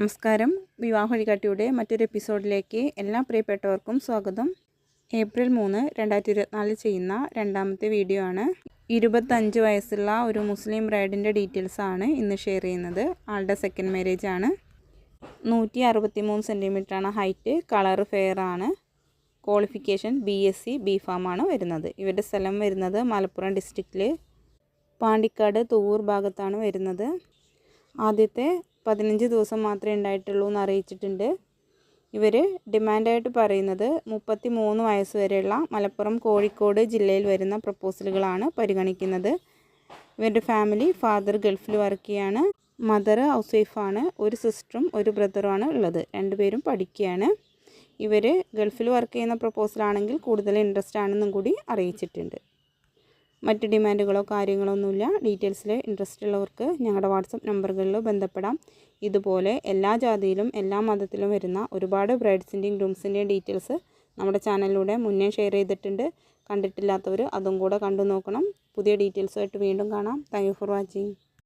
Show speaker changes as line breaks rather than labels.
നമസ്കാരം. വിവാഹ വഴികാട്ടിയുടെ മറ്റൊരു എപ്പിസോഡിലേക്ക് എല്ലാ പ്രിയപ്പെട്ടവർക്കും സ്വാഗതം. ഏപ്രിൽ മൂന്ന് രണ്ടായിരത്തി ഇരുപത്തിനാലിൽ ചെയ്യുന്ന രണ്ടാമത്തെ വീഡിയോ ആണ്. ഇരുപത്തഞ്ച് വയസ്സുള്ള ഒരു മുസ്ലിം ബ്രൈഡിന്റെ ഡീറ്റെയിൽസ് ആണ് ഇന്ന് ഷെയർ ചെയ്യുന്നത്. ആളുടെ സെക്കൻഡ് മാരേജ് ആണ്. നൂറ്റി അറുപത്തി മൂന്ന് സെന്റിമീറ്ററാണ് ഹൈറ്റ് കളർ ഫെയർ ആണ്. Qualification B S C B pharm ആണ് വരുന്നത്. ഇവരുടെ സ്ഥലം വരുന്നത് മലപ്പുറം ഡിസ്ട്രിക്റ്റിൽ പാണ്ടിക്കാട് തൂവൂർ ഭാഗത്താണ് വരുന്നത്. ആദ്യത്തെ പതിനഞ്ച് ദിവസം മാത്രമേ ഉണ്ടായിട്ടുള്ളൂ എന്ന് അറിയിച്ചിട്ടുണ്ട്. ഇവർ ഡിമാൻഡായിട്ട് പറയുന്നത് മുപ്പത്തി മൂന്ന് വയസ്സ് വരെയുള്ള മലപ്പുറം കോഴിക്കോട് ജില്ലയിൽ വരുന്ന പ്രപ്പോസലുകളാണ് പരിഗണിക്കുന്നത്. ഇവരുടെ ഫാമിലി ഫാദർ ഗൾഫിൽ വർക്ക് ചെയ്യാണ്. മദർ ഹൗസ് വൈഫാണ് ഒരു സിസ്റ്ററും ഒരു ബ്രദറുമാണ് ഉള്ളത്. രണ്ടുപേരും പഠിക്കുകയാണ്. ഇവർ ഗൾഫിൽ വർക്ക് ചെയ്യുന്ന പ്രപ്പോസലാണെങ്കിൽ കൂടുതൽ ഇൻട്രസ്റ്റ് ആണെന്നും കൂടി അറിയിച്ചിട്ടുണ്ട്. മറ്റ് ഡിമാൻഡുകളോ കാര്യങ്ങളോ ഒന്നുമില്ല ഡീറ്റെയിൽസിൽ ഇൻട്രസ്റ്റ് ഉള്ളവർക്ക് ഞങ്ങളുടെ വാട്സപ്പ് നമ്പറുകളിൽ ബന്ധപ്പെടാം. ഇതുപോലെ എല്ലാ ജാതിയിലും എല്ലാ മതത്തിലും വരുന്ന ഒരുപാട് ബ്രൈഡ്സിന്റെയും ഗ്രൂംസിന്റെയും ഡീറ്റെയിൽസ് നമ്മുടെ ചാനലിലൂടെ മുന്നേ ഷെയർ ചെയ്തിട്ടുണ്ട്. കണ്ടിട്ടില്ലാത്തവർ അതും കൂടെ കണ്ടു നോക്കണം പുതിയ ഡീറ്റെയിൽസുമായിട്ട് വീണ്ടും കാണാം. Thank for watching.